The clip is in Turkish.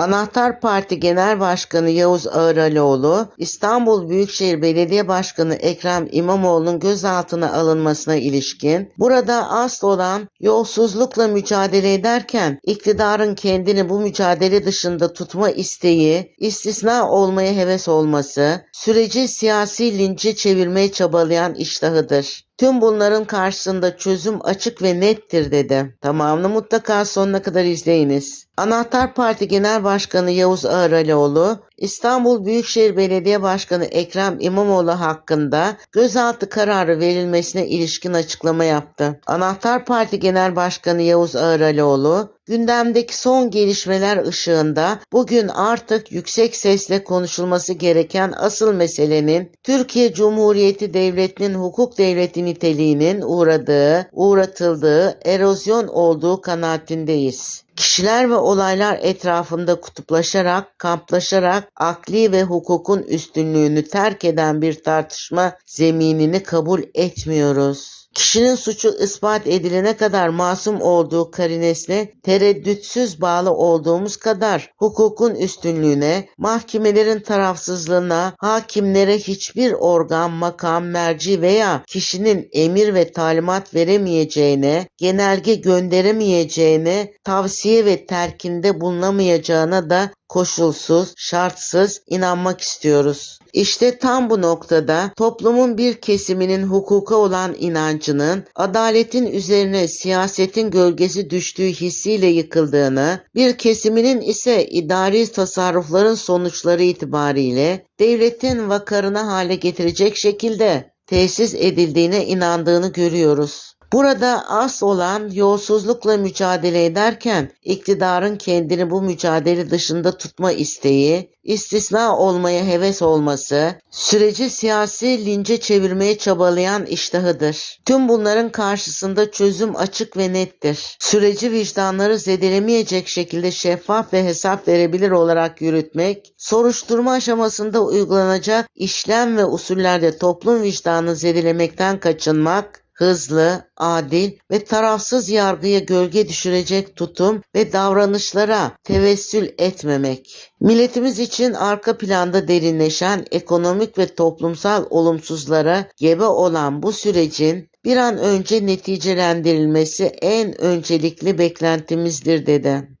Anahtar Parti Genel Başkanı Yavuz Ağıralioğlu, İstanbul Büyükşehir Belediye Başkanı Ekrem İmamoğlu'nun gözaltına alınmasına ilişkin, burada asıl olan yolsuzlukla mücadele ederken iktidarın kendini bu mücadele dışında tutma isteği, istisna olmaya heves olması, süreci siyasi lince çevirmeye çabalayan iştahıdır. Tüm bunların karşısında çözüm açık ve nettir dedi. Tamamını mutlaka sonuna kadar izleyiniz. Anahtar Parti Genel Başkanı Yavuz Ağıralioğlu, İstanbul Büyükşehir Belediye Başkanı Ekrem İmamoğlu hakkında gözaltı kararı verilmesine ilişkin açıklama yaptı. Anahtar Parti Genel Başkanı Yavuz Ağıralioğlu, gündemdeki son gelişmeler ışığında bugün artık yüksek sesle konuşulması gereken asıl meselenin Türkiye Cumhuriyeti Devleti'nin hukuk devleti niteliğinin uğradığı, uğratıldığı erozyon olduğu kanaatindeyiz. Kişiler ve olaylar etrafında kutuplaşarak, kamplaşarak akli ve hukukun üstünlüğünü terk eden bir tartışma zeminini kabul etmiyoruz. Kişinin suçu ispat edilene kadar masum olduğu karinesine tereddütsüz bağlı olduğumuz kadar hukukun üstünlüğüne, mahkemelerin tarafsızlığına, hakimlere hiçbir organ, makam, merci veya kişinin emir ve talimat veremeyeceğine, genelge gönderemeyeceğine, tavsiye ve terkinde bulunamayacağına da koşulsuz, şartsız inanmak istiyoruz. İşte tam bu noktada toplumun bir kesiminin hukuka olan inancının adaletin üzerine siyasetin gölgesi düştüğü hissiyle yıkıldığını, bir kesiminin ise idari tasarrufların sonuçları itibariyle devletin vakarına hale getirecek şekilde tesis edildiğine inandığını görüyoruz. Burada as olan yolsuzlukla mücadele ederken iktidarın kendini bu mücadele dışında tutma isteği, istisna olmaya heves olması, süreci siyasi lince çevirmeye çabalayan iştahıdır. Tüm bunların karşısında çözüm açık ve nettir. Süreci vicdanları zedelemeyecek şekilde şeffaf ve hesap verebilir olarak yürütmek, soruşturma aşamasında uygulanacak işlem ve usullerde toplum vicdanını zedelemekten kaçınmak, hızlı, adil ve tarafsız yargıya gölge düşürecek tutum ve davranışlara tevessül etmemek. Milletimiz için arka planda derinleşen ekonomik ve toplumsal olumsuzlara gebe olan bu sürecin bir an önce neticelendirilmesi en öncelikli beklentimizdir dedi.